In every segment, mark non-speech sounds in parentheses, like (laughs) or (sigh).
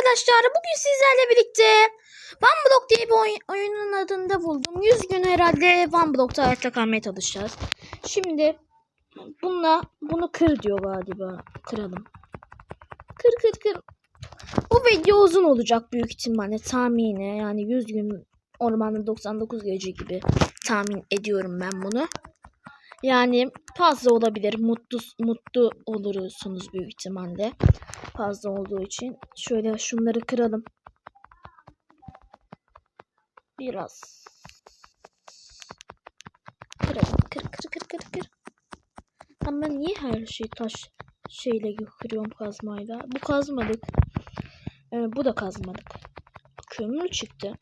arkadaşlar. Bugün sizlerle birlikte One Block diye bir oyun, oyunun adında buldum. 100 gün herhalde One Block'ta hayatta kalmaya çalışacağız. Şimdi bununla bunu kır diyor galiba. Kıralım. Kır kır kır. Bu video uzun olacak büyük ihtimalle tahmini. Yani 100 gün ormanda 99 gece gibi tahmin ediyorum ben bunu. Yani fazla olabilir. Mutlu mutlu olursunuz büyük ihtimalle. Fazla olduğu için. Şöyle şunları kıralım. Biraz. Kıralım. Kır kır kır kır kır. Ama niye her şeyi taş şeyle kırıyorum kazmayla? Bu kazmadık. Ee, bu da kazmadık. Kömür çıktı.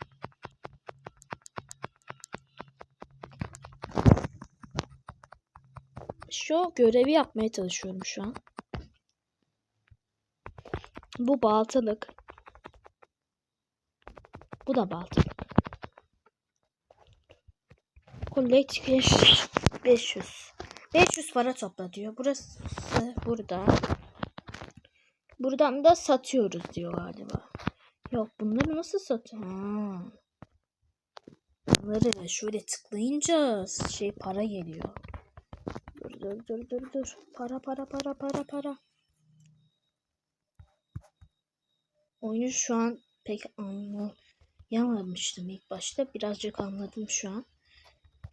Şu görevi yapmaya çalışıyorum şu an. Bu baltalık. Bu da baltalık. Collect 500. 500. 500 para topla diyor. Burası burada. Buradan da satıyoruz diyor galiba. Yok bunları nasıl satıyor? Bunları şöyle tıklayınca şey para geliyor. Dur dur dur dur dur. Para para para para para. Oyunu şu an pek anlayamamıştım ilk başta. Birazcık anladım şu an.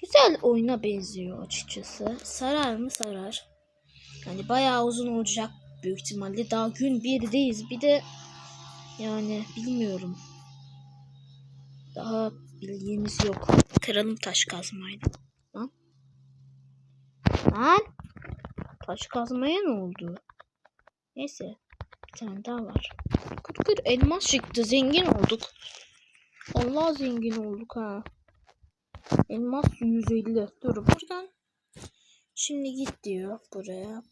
Güzel oyuna benziyor açıkçası. Sarar mı sarar. Yani bayağı uzun olacak büyük ihtimalle. Daha gün birdeyiz. Bir de yani bilmiyorum. Daha bilgimiz yok. Kıralım taş kazmayla. Lan. Lan. Taş kazmaya ne oldu? Neyse. Tane daha var. Kır kır elmas çıktı. Zengin olduk. Allah zengin olduk ha. Elmas 150. Dur buradan. Şimdi git diyor buraya.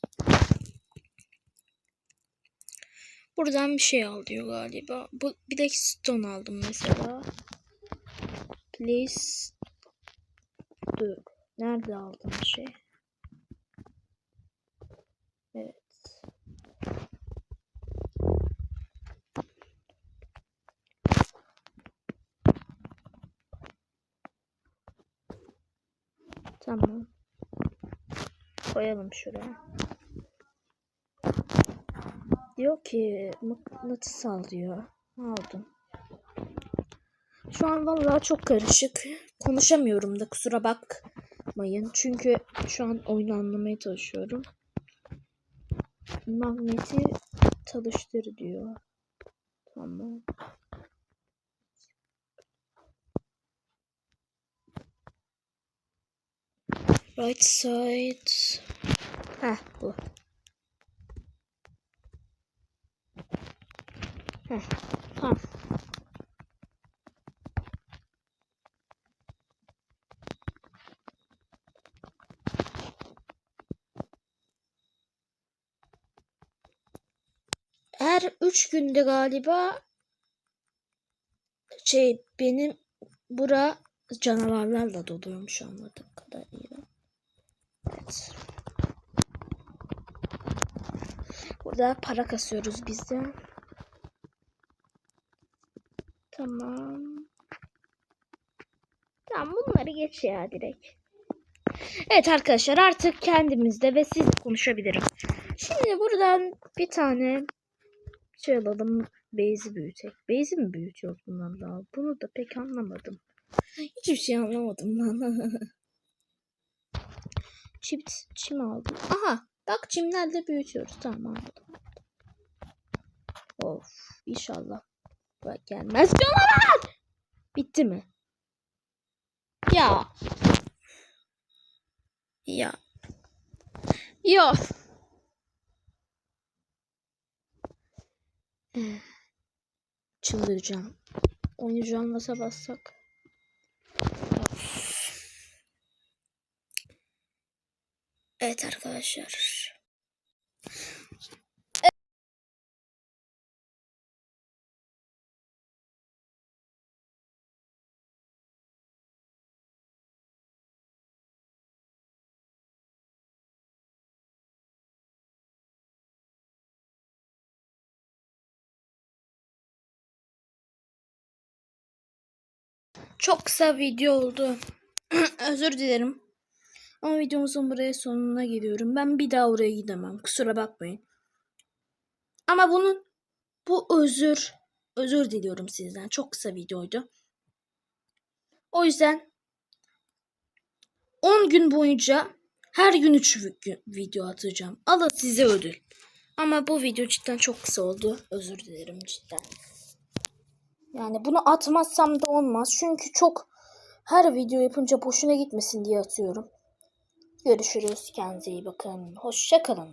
Buradan bir şey al diyor galiba. Bu Blackstone aldım mesela. Please. Dur. Nerede aldım şey? Evet. Tamam. Koyalım şuraya. Diyor ki mıknatıs al diyor. Aldım. Şu an vallahi çok karışık. Konuşamıyorum da kusura bakmayın. Çünkü şu an oyunu anlamaya çalışıyorum. Magneti çalıştır diyor. Tamam. Right side. Heh bu. Heh tamam. Her üç günde galiba şey benim bura canavarlarla doluyormuş anladığım kadarıyla. Evet. Burada para kasıyoruz biz de. Tamam. Tamam bunları geç ya direkt. Evet arkadaşlar artık kendimizde ve siz konuşabilirim. Şimdi buradan bir tane şey alalım. Beyzi büyütek. Beyzi mi büyütüyor bundan daha? Bunu da pek anlamadım. Hiçbir şey anlamadım lan. (laughs) Çift çim aldım. Aha bak çimlerle büyütüyoruz. Tamam anladım. Of inşallah. Bak gelmez canavar. Bitti mi? Ya. Ya. Ya. Çıldıracağım. Oyuncu nasıl bassak? Evet arkadaşlar. Çok kısa video oldu. (clears throat) Özür dilerim. Ama videomuzun buraya sonuna geliyorum. Ben bir daha oraya gidemem. Kusura bakmayın. Ama bunun bu özür özür diliyorum sizden. Çok kısa videoydu. O yüzden 10 gün boyunca her gün 3 video atacağım. Alın size ödül. Ama bu video cidden çok kısa oldu. Özür dilerim cidden. Yani bunu atmazsam da olmaz. Çünkü çok her video yapınca boşuna gitmesin diye atıyorum. Görüşürüz. Kendinize iyi bakın. Hoşça kalın.